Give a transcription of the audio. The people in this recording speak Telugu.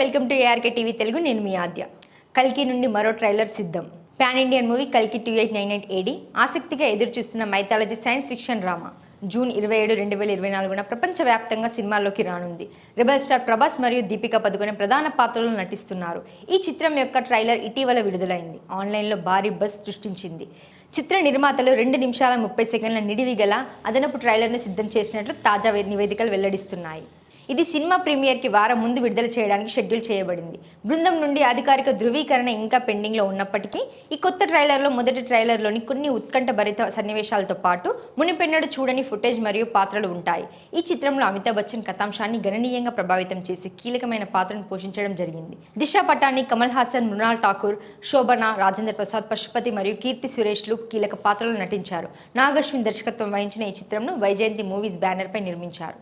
Welcome to ARK TV Telugu. నేను మీ ఆద్య. కల్కి నుండి మరో ట్రైలర్ సిద్ధం. పాన్ ఇండియన్ మూవీ కల్కి two eight nine eight AD ఆసక్తిగా ఎదురు చూస్తున్న mythology science fiction drama. June ఇరవై ఏడు రెండు వేల ఇరవై నాలుగున ప్రపంచవ్యాప్తంగా సినిమాల్లోకి రానుంది. రెబల్ స్టార్ ప్రభాస్ మరియు దీపిక పదుకొనే ప్రధాన పాత్రలు నటిస్తున్నారు. ఈ చిత్రం యొక్క ట్రైలర్ ఇటీవల విడుదలైంది. ఆన్లైన్లో భారీ బస్ సృష్టించింది. చిత్ర నిర్మాతలు రెండు నిమిషాల ముప్పై సెకండ్ల నిడివి గల అదనపు ట్రైలర్ను సిద్ధం చేసినట్లు తాజా నివేదికలు వెల్లడిస్తున్నాయి. ఇది సినిమా ప్రీమియర్కి వారం ముందు విడుదల చేయడానికి షెడ్యూల్ చేయబడింది. బృందం నుండి అధికారిక ధృవీకరణ ఇంకా పెండింగ్లో ఉన్నప్పటికీ ఈ కొత్త ట్రైలర్లో మొదటి ట్రైలర్లోని కొన్ని ఉత్కంఠ భరిత సన్నివేశాలతో పాటు మునిపెన్నడు చూడని ఫుటేజ్ మరియు పాత్రలు ఉంటాయి. ఈ చిత్రంలో అమితాబ్ బచ్చన్ కథాంశాన్ని గణనీయంగా ప్రభావితం చేసి కీలకమైన పాత్రను పోషించడం జరిగింది. దిశా పటాని కమల్ హాసన్ మృణాల్ ఠాకూర్ శోభన రాజేంద్ర ప్రసాద్ పశుపతి మరియు కీర్తి సురేష్లు కీలక పాత్రలు నటించారు. నాగశ్విన్ దర్శకత్వం వహించిన ఈ చిత్రంను వైజయంతి మూవీస్ బ్యానర్పై నిర్మించారు.